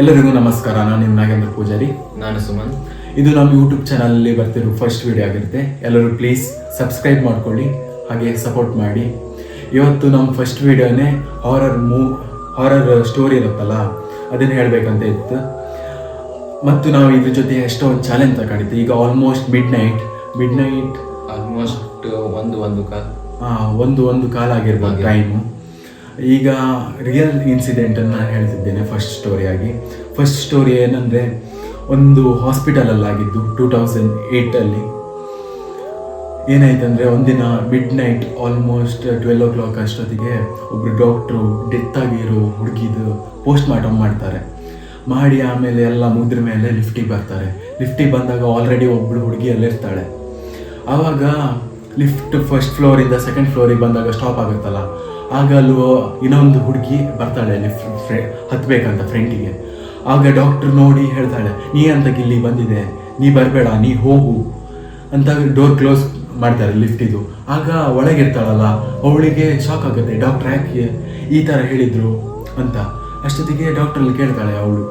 ಎಲ್ಲರಿಗೂ ನಮಸ್ಕಾರ. ನಾನು ನಿಮ್ಮ ನಾಗೇಂದ್ರ ಪೂಜಾರಿ. ನಾನು ಸುಮನ್. ಇದು ನಮ್ಮ ಯೂಟ್ಯೂಬ್ ಚಾನಲಲ್ಲಿ ಬರ್ತಿರೋ ಫಸ್ಟ್ ವಿಡಿಯೋ ಆಗಿರುತ್ತೆ. ಎಲ್ಲರೂ ಪ್ಲೀಸ್ ಸಬ್ಸ್ಕ್ರೈಬ್ ಮಾಡ್ಕೊಳ್ಳಿ ಹಾಗೆ ಸಪೋರ್ಟ್ ಮಾಡಿ. ಇವತ್ತು ನಮ್ಮ ಫಸ್ಟ್ ವಿಡಿಯೋನೇ ಹಾರರ್ ಮೂ ಹಾರರ್ ಸ್ಟೋರಿ ಇರುತ್ತಲ್ಲ ಅದನ್ನು ಹೇಳಬೇಕಂತ ಇತ್ತು. ಮತ್ತು ನಾವು ಇದ್ರ ಜೊತೆ ಎಷ್ಟೊಂದು ಚಾಲೆಂಜ್ ತಗೊಂಡಿದ್ದೆ. ಈಗ almost midnight midnight almost ಒಂದು ಒಂದು ಕಾಲ್. ಒಂದು ಒಂದು ಕಾಲ ಆಗಿರ್ಬೋದು. ಟೈಮು ಈಗ ರಿಯಲ್ ಇನ್ಸಿಡೆಂಟನ್ನು ಹೇಳ್ತಿದ್ದೇನೆ ಫಸ್ಟ್ ಸ್ಟೋರಿಯಾಗಿ ಫಸ್ಟ್ ಸ್ಟೋರಿ ಏನಂದರೆ ಒಂದು ಹಾಸ್ಪಿಟಲಲ್ಲಾಗಿದ್ದು ಟೂ ತೌಸಂಡ್ ಏಯ್ಟಲ್ಲಿ ಏನಾಯ್ತಂದರೆ ಒಂದಿನ midnight almost twelve o'clock ಅಷ್ಟೊತ್ತಿಗೆ ಒಬ್ಬರು ಡಾಕ್ಟ್ರು ಡೆತ್ ಆಗಿರೋ ಹುಡುಗಿದು ಪೋಸ್ಟ್ ಮಾರ್ಟಮ್ ಮಾಡ್ತಾರೆ. ಮಾಡಿ ಆಮೇಲೆ ಎಲ್ಲ ಮುದ್ರ ಮೇಲೆ ಲಿಫ್ಟಿಗೆ ಬರ್ತಾರೆ. ಲಿಫ್ಟಿಗೆ ಬಂದಾಗ ಆಲ್ರೆಡಿ ಒಬ್ಬಳು ಹುಡುಗಿ ಅಲ್ಲಿರ್ತಾಳೆ ಆವಾಗ ಲಿಫ್ಟ್ ಫಸ್ಟ್ ಫ್ಲೋರಿಂದ ಸೆಕೆಂಡ್ ಫ್ಲೋರಿಗೆ ಬಂದಾಗ ಸ್ಟಾಪ್ ಆಗುತ್ತಲ್ಲ. ಆಗ ಅಲ್ಲಿ ಇನ್ನೊಂದು ಹುಡುಗಿ ಬರ್ತಾಳೆ ಲಿಫ್ಟ್ ಫ್ರೆ ಹತ್ಬೇಕಂತ ಫ್ರೆಂಡಿಗೆ ಆಗ ಡಾಕ್ಟರ್ ನೋಡಿ ಹೇಳ್ತಾಳೆ, ನೀ ಅಂತ ಇಲ್ಲಿ ಬಂದಿದೆ, ನೀ ಬರಬೇಡ, ನೀ ಹೋಗು. ಅಂತ ಡೋರ್ ಕ್ಲೋಸ್ ಮಾಡ್ತಾರೆ ಲಿಫ್ಟಿದು ಆಗ ಒಳಗಿರ್ತಾಳಲ್ಲ, ಅವಳಿಗೆ ಶಾಕ್ ಆಗುತ್ತೆ ಡಾಕ್ಟರ್ ಯಾಕೆ? ಈ ಥರ ಹೇಳಿದ್ರು ಅಂತ. ಅಷ್ಟೊತ್ತಿಗೆ ಡಾಕ್ಟ್ರಲ್ಲಿ ಕೇಳ್ತಾಳೆ ಅವಳು.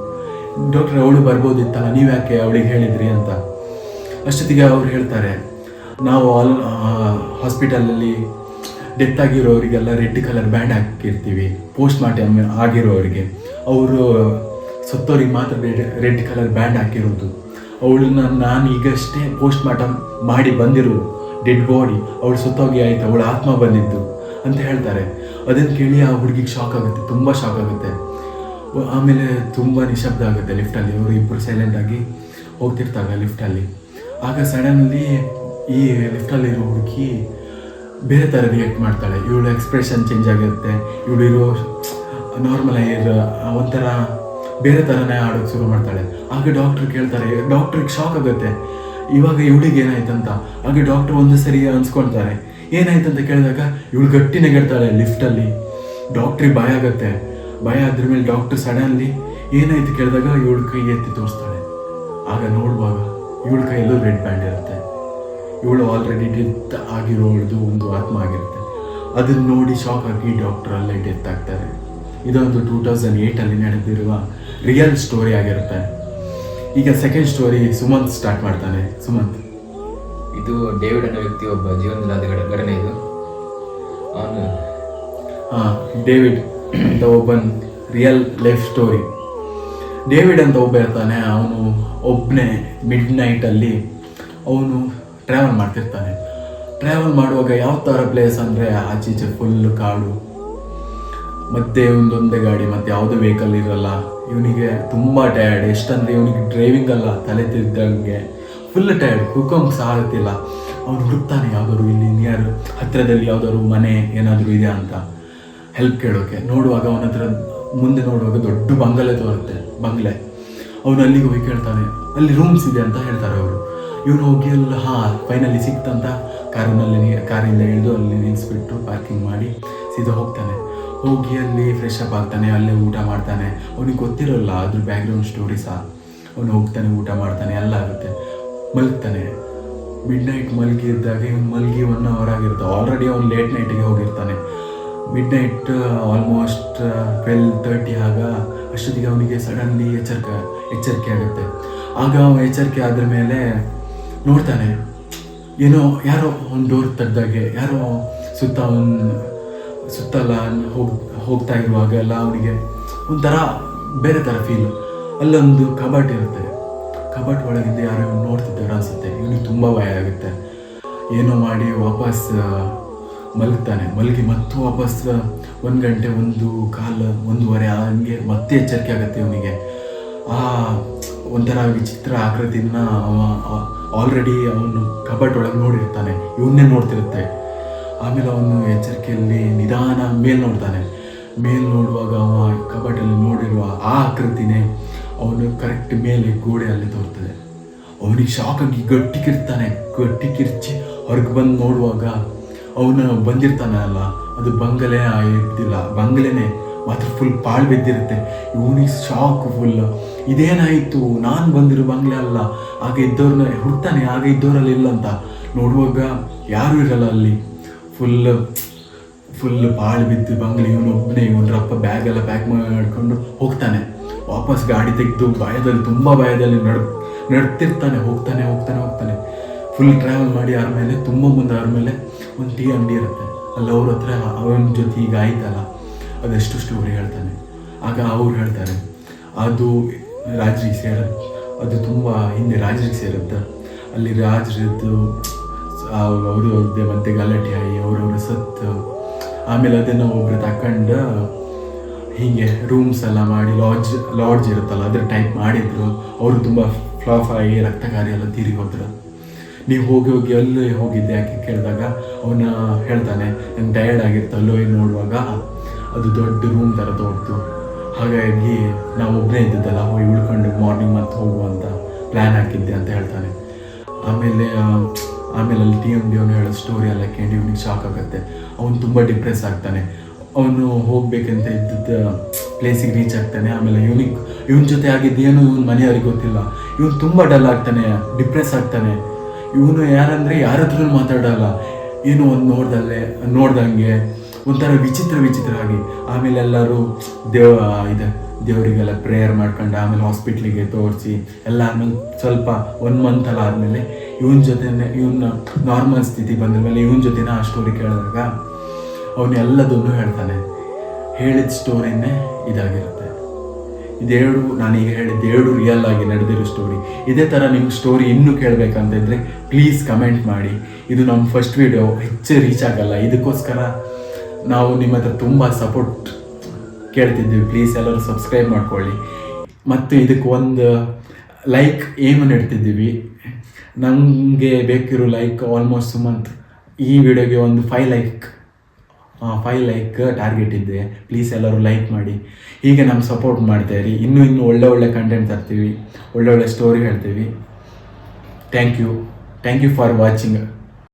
ಡಾಕ್ಟರ್ ಅವಳು ಬರ್ಬೋದಿತ್ತಲ್ಲ, ನೀವು ಯಾಕೆ ಅವಳಿಗೆ ಹೇಳಿದ್ರಿ? ಅಂತ. ಅಷ್ಟೊತ್ತಿಗೆ ಅವ್ರು ಹೇಳ್ತಾರೆ, ನಾವು ಆಲ್ ಹಾಸ್ಪಿಟಲಲ್ಲಿ ಡೆತ್ ಆಗಿರೋರಿಗೆಲ್ಲ ರೆಡ್ ಕಲರ್ ಬ್ಯಾಂಡ್ ಹಾಕಿರ್ತೀವಿ ಪೋಸ್ಟ್ ಮಾರ್ಟಮ್ ಆಗಿರೋರಿಗೆ. ಅವರು ಸತ್ತೋರಿಗೆ ಮಾತ್ರ ರೆಡ್ ಕಲರ್ ಬ್ಯಾಂಡ್ ಹಾಕಿರೋದು. ಅವಳನ್ನ ನಾನು ಈಗಷ್ಟೇ ಪೋಸ್ಟ್ ಮಾರ್ಟಮ್ ಮಾಡಿ ಬಂದಿರೋ ಡೆಡ್ ಬಾಡಿ ಅವಳು ಸತ್ತೋಗಿ ಆಯ್ತು, ಅವಳ ಆತ್ಮ ಬಂದಿದ್ದು ಅಂತ ಹೇಳ್ತಾರೆ. ಅದನ್ನು ಕೇಳಿ ಆ ಹುಡುಗಿಗೆ ಶಾಕ್ ಆಗುತ್ತೆ, ತುಂಬ ಶಾಕ್ ಆಗುತ್ತೆ. ಆಮೇಲೆ ತುಂಬ ನಿಶಬ್ದ ಆಗುತ್ತೆ ಲಿಫ್ಟಲ್ಲಿ ಇವರು ಇಬ್ಬರು ಸೈಲೆಂಟಾಗಿ ಹೋಗ್ತಿರ್ತಾರೆ ಲಿಫ್ಟಲ್ಲಿ ಆಗ ಸಡನ್ಲಿ ಈ ಲಿಫ್ಟಲ್ಲಿರೋ ಹುಡುಗಿ ಬೇರೆ ಥರ ರಿಯಾಕ್ಟ್ ಮಾಡ್ತಾಳೆ. ಇವಳು ಎಕ್ಸ್ಪ್ರೆಷನ್ ಚೇಂಜ್ ಆಗಿರುತ್ತೆ. ಇವಳು ಇರೋ ನಾರ್ಮಲ್ ಆಗಿರೋ ಒಂಥರ ಬೇರೆ ಥರನೇ ಆಡೋಕ್ಕೆ ಶುರು ಮಾಡ್ತಾಳೆ. ಹಾಗೆ ಡಾಕ್ಟ್ರ್ ಕೇಳ್ತಾರೆ. ಡಾಕ್ಟ್ರಿಗೆ ಶಾಕ್ ಆಗುತ್ತೆ. ಇವಾಗ ಇವಳಿಗೆ ಏನಾಯ್ತಂತ ಹಾಗೆ ಡಾಕ್ಟ್ರ್ ಒಂದು ಸರಿ ಅನ್ಸ್ಕೊಳ್ತಾರೆ ಏನಾಯ್ತಂತ ಕೇಳಿದಾಗ ಇವಳು ಗಟ್ಟಿ ನೆಗೆಡ್ತಾಳೆ ಲಿಫ್ಟಲ್ಲಿ ಡಾಕ್ಟ್ರಿಗೆ ಭಯ ಆಗುತ್ತೆ. ಭಯ ಆದ್ರ ಮೇಲೆ ಡಾಕ್ಟ್ರ್ ಸಡನ್ಲಿ ಏನಾಯ್ತು ಕೇಳಿದಾಗ ಇವಳು ಕೈ ಎತ್ತಿ ತೋರಿಸ್ತಾಳೆ. ಆಗ ನೋಡುವಾಗ ಇವಳ ಕೈಯಲ್ಲೂ ರೆಡ್ ಬ್ಯಾಂಡ್ ಇರುತ್ತೆ. ಇವಳು ಆಲ್ರೆಡಿ ಡೆತ್ ಆಗಿರೋಳ್ದು ಒಂದು ಆತ್ಮ ಆಗಿರುತ್ತೆ. ಅದನ್ನ ನೋಡಿ ಶಾಕ್ ಆಗಿ ಡಾಕ್ಟರ್ ಅಲ್ಲೇ ಡೆತ್ ಆಗ್ತಾರೆ. ಇದೊಂದು ಟೂ ತೌಸಂಡ್ ಏಯ್ಟಲ್ಲಿ ನಡೆದಿರುವ ರಿಯಲ್ ಸ್ಟೋರಿ ಆಗಿರುತ್ತೆ. ಈಗ ಸೆಕೆಂಡ್ ಸ್ಟೋರಿ ಸುಮಂತ್ ಸ್ಟಾರ್ಟ್ ಮಾಡ್ತಾನೆ. ಸುಮಂತ್. ಇದು ಡೇವಿಡ್ ಅನ್ನೋ ವ್ಯಕ್ತಿ ಒಬ್ಬ ಜೀವನದಲ್ಲಿ ಆದ ಘಟನೆ ಇದು. ಅವನು ಹಾಂ ಡೇವಿಡ್ ಅಂತ ಒಬ್ಬನ್ ರಿಯಲ್ ಲೈಫ್ ಸ್ಟೋರಿ ಡೇವಿಡ್ ಅಂತ ಒಬ್ಬ ಇರ್ತಾನೆ. ಅವನು ಒಬ್ಬನೇ ಮಿಡ್ ನೈಟಲ್ಲಿ ಅವನು ಟ್ರಾವೆಲ್ ಮಾಡ್ತಿರ್ತಾನೆ ಟ್ರಾವೆಲ್ ಮಾಡುವಾಗ ಯಾವ ಥರ ಪ್ಲೇಸ್ ಅಂದರೆ ಆಚೀಚೆ ಫುಲ್ ಕಾಡು, ಮತ್ತೆ ಒಂದೊಂದೇ ಗಾಡಿ, ಮತ್ತೆ ಯಾವುದೇ ವೆಹಿಕಲ್ ಇರಲ್ಲ. ಇವನಿಗೆ ತುಂಬ ಟಯರ್ಡ್ ಎಷ್ಟಂದ್ರೆ ಇವನಿಗೆ ಡ್ರೈವಿಂಗ್ ಅಲ್ಲ, ತಲೆ ತಿದ್ದಂಗೆ ಫುಲ್ ಟಯರ್ಡ್ ಕುಕೊಂಬ್ ಸಾಗುತ್ತಿಲ್ಲ ಅವನು ಹುಡುಕ್ತಾನೆ, ಯಾವ್ದಾದ್ರು ಇಲ್ಲಿ ನಿಯರ್ ಹತ್ತಿರದಲ್ಲಿ ಯಾವ್ದಾದ್ರು ಮನೆ ಏನಾದರೂ ಇದೆ ಅಂತ. ಹೆಲ್ಪ್ ಕೇಳೋಕೆ. ನೋಡುವಾಗ ಅವನ ಹತ್ರ ಮುಂದೆ ನೋಡುವಾಗ ದೊಡ್ಡ ಬಂಗಲೆ ತೋರುತ್ತೆ, ಬಂಗ್ಲೆ. ಅವನು ಅಲ್ಲಿಗೆ ಹೋಗಿ ಕೇಳ್ತಾನೆ, ಅಲ್ಲಿ ರೂಮ್ಸ್ ಇದೆ ಅಂತ ಹೇಳ್ತಾರೆ ಅವರು. ಇವನು ಹೋಗಿ ಅಲ್ಲಿ ಹಾಂ ಫೈನಲಿ ಸಿಕ್ತಂತ. ಕಾರಿನಲ್ಲಿ ಕಾರಿಂದ ಇಳಿದು ಅಲ್ಲಿ ನಿಲ್ಲಿಸ್ಬಿಟ್ಟು ಪಾರ್ಕಿಂಗ್ ಮಾಡಿ ಸೀದಾ ಹೋಗ್ತಾನೆ. ಹೋಗಿ ಅಲ್ಲಿ ಫ್ರೆಶ್ ಅಪ್ ಆಗ್ತಾನೆ, ಅಲ್ಲೇ ಊಟ ಮಾಡ್ತಾನೆ. ಅವನಿಗೆ ಗೊತ್ತಿರೋಲ್ಲ, ಅದ್ರ ಬ್ಯಾಕ್ಗ್ರೌಂಡ್ ಸ್ಟೋರಿ ಸಹ ಅವನು ಹೋಗ್ತಾನೆ, ಊಟ ಮಾಡ್ತಾನೆ, ಎಲ್ಲ ಆಗುತ್ತೆ. ಮಲಗ್ತಾನೆ. ಮಿಡ್ ನೈಟ್ ಮಲಗಿದ್ದಾಗ ಇವನು ಮಲಗಿ ಒನ್ ಅವರ್ ಆಗಿರುತ್ತೆ. ಆಲ್ರೆಡಿ ಅವ್ನು ಲೇಟ್ ನೈಟಿಗೆ ಹೋಗಿರ್ತಾನೆ. Midnight almost twelve thirty ಆಗ ಅಷ್ಟೊತ್ತಿಗೆ ಅವನಿಗೆ ಸಡನ್ಲಿ ಎಚ್ಚರಿಕೆ ಎಚ್ಚರಿಕೆ ಆಗುತ್ತೆ. ಆಗ ಅವನು ಎಚ್ಚರಿಕೆ ಆದ ಮೇಲೆ ನೋಡ್ತಾನೆ. ಏನೋ ಯಾರೋ ಒಂದು ಡೋರ್ ತೆಗ್ದಾಗೆ, ಯಾರೋ ಸುತ್ತ ಅವನು ಸುತ್ತಲ್ಲ ಹೋಗ್, ಹೋಗ್ತಾ ಇರುವಾಗ ಎಲ್ಲ ಅವನಿಗೆ ಒಂಥರ ಬೇರೆ ಥರ ಫೀಲ್ ಅಲ್ಲೊಂದು ಕಬಾಟ್ ಇರುತ್ತೆ. ಕಬಾಟ್ ಒಳಗಿಂದ ಯಾರೋ ನೋಡ್ತಿದ್ದಾರೆ ಅನಿಸುತ್ತೆ. ಇವನಿಗೆ ತುಂಬ ಭಯ ಆಗುತ್ತೆ. ಏನೋ ಮಾಡಿ ವಾಪಸ್ ಮಲಗ್ತಾನೆ. ಮಲಗಿ ಮತ್ತು ವಾಪಸ್ ಒಂದು ಗಂಟೆ, ಒಂದು ಕಾಲ, ಒಂದೂವರೆ, ಹಂಗೆ ಮತ್ತೆ ಎಚ್ಚರಿಕೆ ಆಗುತ್ತೆ ಅವನಿಗೆ ಆ, ಒಂಥರ ವಿಚಿತ್ರ ಆಕೃತಿನ ಅವ ಆಲ್ರೆಡಿ ಅವನು ಕಬಟ್ ಒಳಗೆ ನೋಡಿರ್ತಾನೆ, ಇವನ್ನೇ ನೋಡ್ತಿರುತ್ತೆ. ಆಮೇಲೆ ಅವನು ಎಚ್ಚರಿಕೆಯಲ್ಲಿ ನಿಧಾನ ಮೇಲ್ ನೋಡ್ತಾನೆ. ಮೇಲ್ ನೋಡುವಾಗ ಅವ ಕಬಟಲ್ಲಿ ನೋಡಿರುವ ಆ ಆಕೃತಿನೇ ಅವನು ಕರೆಕ್ಟ್ ಮೇಲೆ ಗೋಡೆಯಲ್ಲಿ ತೋರ್ತದೆ. ಅವನಿಗೆ ಶಾಕ್ ಆಗಿ ಗಟ್ಟಿ ಕಿರ್ತಾನೆ, ಗಟ್ಟಿ ಕಿರ್ಚಿ ಹೊರಗೆ ಬಂದು ನೋಡುವಾಗ ಅವನು ಬಂದಿರ್ತಾನೆ ಅಲ್ಲ, ಅದು ಬಂಗಲೆ ಇದ್ದಿಲ್ಲ ಬಂಗಲೆನೇ ಮಾತ್ರ ಫುಲ್ ಪಾಳು ಬಿದ್ದಿರುತ್ತೆ. ಇವನಿಗೆ ಶಾಕ್ ಫುಲ್ ಇದೇನಾಯಿತು? ನಾನು ಬಂದಿರೋ ಬಂಗ್ಲೆ ಅಲ್ಲ. ಆಗ ಇದ್ದವ್ರನ್ನ ಹುಡ್ತಾನೆ ಆಗ ಇದ್ದವರಲ್ಲಿ ಇಲ್ಲ ಅಂತ. ನೋಡುವಾಗ ಯಾರೂ ಇರಲ್ಲ ಅಲ್ಲಿ. ಫುಲ್ ಫುಲ್ ಬಾಳು ಬಿದ್ದು ಬಂಗ್ಲೆ ಇವನು ಒಬ್ಬನೇ ಇವನರಪ್ಪ ಬ್ಯಾಗ್ ಎಲ್ಲ ಪ್ಯಾಕ್ ಮಾಡ್ಕೊಂಡು ಹೋಗ್ತಾನೆ. ವಾಪಸ್ ಗಾಡಿ ತೆಗೆದು ಭಯದಲ್ಲಿ ತುಂಬ ಭಯದಲ್ಲಿ ನಡ್, ನಡ್ತಿರ್ತಾನೆ, ಹೋಗ್ತಾನೆ ಹೋಗ್ತಾನೆ ಹೋಗ್ತಾನೆ. ಫುಲ್ ಟ್ರಾವೆಲ್ ಮಾಡಿ ಆದಮೇಲೆ ತುಂಬ ಮುಂದೆ ಆದಮೇಲೆ ಒಂದು ಟೀ ಅಂಗಡಿ ಇರುತ್ತೆ. ಅಲ್ಲಿ ಅವ್ರ ಹತ್ರ ಅವನ ಜೊತೆ ಈಗ ಆಯ್ತಲ್ಲ. ಅದೆಷ್ಟು ಸ್ಟೋರಿ ಹೇಳ್ತಾನೆ. ಆಗ ಅವ್ರು ಹೇಳ್ತಾರೆ, ಅದು ರಾಜ್ರಿಗೆ ಸೇರ, ಅದು ತುಂಬ ಹಿಂದೆ ರಾಜ್ರಿಗೆ ಸೇರುತ್ತೆ. ಅಲ್ಲಿ ರಾಜ್ರದ್ದು ಅವರು ಅವ್ರದ್ದೇ ಮತ್ತೆ ಗಲಾಟೆ ಆಗಿ ಅವ್ರವ್ರ ಸತ್ತು. ಆಮೇಲೆ ಅದನ್ನು ಒಬ್ರು ತಕೊಂಡು ಹೀಗೆ ರೂಮ್ಸ್ ಎಲ್ಲ ಮಾಡಿ, ಲಾಡ್ಜ್ ಲಾಡ್ಜ್ ಇರುತ್ತಲ್ಲ, ಅದ್ರ ಟೈಪ್ ಮಾಡಿದ್ರು. ಅವರು ತುಂಬ ಫ್ಲಾಫ್ ಆಗಿ ರಕ್ತಕಾರಿ ಎಲ್ಲ ತೀರಿ ಹೋದ್ರು. ನೀವು ಹೋಗಿ ಹೋಗಿ ಅಲ್ಲೇ ಹೋಗಿದ್ದೆ ಯಾಕೆ ಕೇಳಿದಾಗ, ಅವನ ಹೇಳ್ತಾನೆ, ನಂಗೆ ಟಯರ್ಡ್ ಆಗಿರ್ತಲ್ಲೋ ನೋಡುವಾಗ ಅದು ದೊಡ್ಡ ರೂಮ್ ಥರ ತೋರ್ತು. ಹಾಗಾಗಿ ನಾವು ಒಬ್ಬನೇ ಇದ್ದಿದ್ದಲ್ಲ ಹೋಗಿ ಉಳ್ಕೊಂಡು ಮಾರ್ನಿಂಗ್ ಮತ್ತೆ ಹೋಗುವಂತ ಪ್ಲ್ಯಾನ್ ಹಾಕಿದ್ದೆ ಅಂತ ಹೇಳ್ತಾನೆ. ಆಮೇಲೆ ಆಮೇಲೆ ಅಲ್ಲಿ ಟಿ ಎಂ ಡಿ ಅವನು ಹೇಳೋ ಸ್ಟೋರಿ ಎಲ್ಲ ಕೇಳಿ ಇವ್ನಿಗೆ ಶಾಕ್ ಆಗುತ್ತೆ. ಅವನು ತುಂಬ ಡಿಪ್ರೆಸ್ ಆಗ್ತಾನೆ. ಅವನು ಹೋಗ್ಬೇಕಂತ ಇದ್ದಿದ್ದ ಪ್ಲೇಸಿಗೆ ರೀಚ್ ಆಗ್ತಾನೆ. ಆಮೇಲೆ ಇವನಿಗ್, ಇವನ ಜೊತೆ ಆಗಿದ್ದೇನು ಇವನ್ ಮನೆಯವ್ರಿಗೆ ಗೊತ್ತಿಲ್ಲ. ಇವನು ತುಂಬ ಡಲ್ ಆಗ್ತಾನೆ ಡಿಪ್ರೆಸ್ ಆಗ್ತಾನೆ. ಇವನು ಯಾರಂದ್ರೆ ಯಾರ ಮಾತಾಡಲ್ಲ. ಏನು ಒಂದು ನೋಡ್ದಲ್ಲೇ, ನೋಡ್ದಂಗೆ ಒಂಥರ ವಿಚಿತ್ರ ವಿಚಿತ್ರವಾಗಿ. ಆಮೇಲೆ ಎಲ್ಲರೂ ದೇವ ಇದು, ದೇವರಿಗೆಲ್ಲ ಪ್ರೇಯರ್ ಮಾಡ್ಕೊಂಡು ಆಮೇಲೆ ಹಾಸ್ಪಿಟ್ಲಿಗೆ ತೋರಿಸಿ, ಎಲ್ಲ ಆಮೇಲೆ ಸ್ವಲ್ಪ ಒನ್ ಮಂತ್ ಎಲ್ಲ ಆದಮೇಲೆ ಇವನ ಜೊತೆನೆ ಇವನ್ನ ನಾರ್ಮಲ್ ಸ್ಥಿತಿ ಬಂದ ಮೇಲೆ ಇವನ ಜೊತೆನ ಆ ಸ್ಟೋರಿ ಕೇಳಿದಾಗ ಅವನು ಎಲ್ಲದನ್ನು ಹೇಳ್ತಾನೆ. ಹೇಳಿದ ಸ್ಟೋರಿನೇ ಇದಾಗಿರುತ್ತೆ. ಇದೆರಡು ನಾನೀಗ ಹೇಳಿದ ಎರಡು ರಿಯಲ್ ಆಗಿ ನಡೆದಿರೋ ಸ್ಟೋರಿ ಇದೇ ಥರ ನಿಮ್ಮ ಸ್ಟೋರಿ ಇನ್ನೂ ಕೇಳಬೇಕಂತಂದರೆ ಪ್ಲೀಸ್ ಕಮೆಂಟ್ ಮಾಡಿ. ಇದು ನಮ್ಮ ಫಸ್ಟ್ ವಿಡಿಯೋ ಹೆಚ್ಚು ರೀಚ್ ಆಗಲ್ಲ. ಇದಕ್ಕೋಸ್ಕರ ನಾವು ನಿಮ್ಮ ಹತ್ರ ತುಂಬ ಸಪೋರ್ಟ್ ಕೇಳ್ತಿದ್ದೀವಿ. ಪ್ಲೀಸ್ ಎಲ್ಲರೂ ಸಬ್ಸ್ಕ್ರೈಬ್ ಮಾಡ್ಕೊಳ್ಳಿ. ಮತ್ತು ಇದಕ್ಕೆ ಒಂದು ಲೈಕ್ ಏಮ್ ಇಡ್ತಿದ್ದೀವಿ ನಮಗೆ ಬೇಕಿರೋ ಲೈಕ್ ಆಲ್ಮೋಸ್ಟ್ ಸುಮಂತ್ ಈ ವಿಡಿಯೋಗೆ ಒಂದು five like five like target ಇದೆ. ಪ್ಲೀಸ್ ಎಲ್ಲರೂ ಲೈಕ್ ಮಾಡಿ. ಹೀಗೆ ನಮ್ಮ ಸಪೋರ್ಟ್ ಮಾಡ್ತಾ ಇರಿ. ಇನ್ನೂ ಇನ್ನೂ ಒಳ್ಳೆ ಒಳ್ಳೆ ಕಂಟೆಂಟ್ ತರ್ತೀವಿ. ಒಳ್ಳೆ ಒಳ್ಳೆ ಸ್ಟೋರಿ ಹೇಳ್ತೀವಿ. Thank you thank you for watching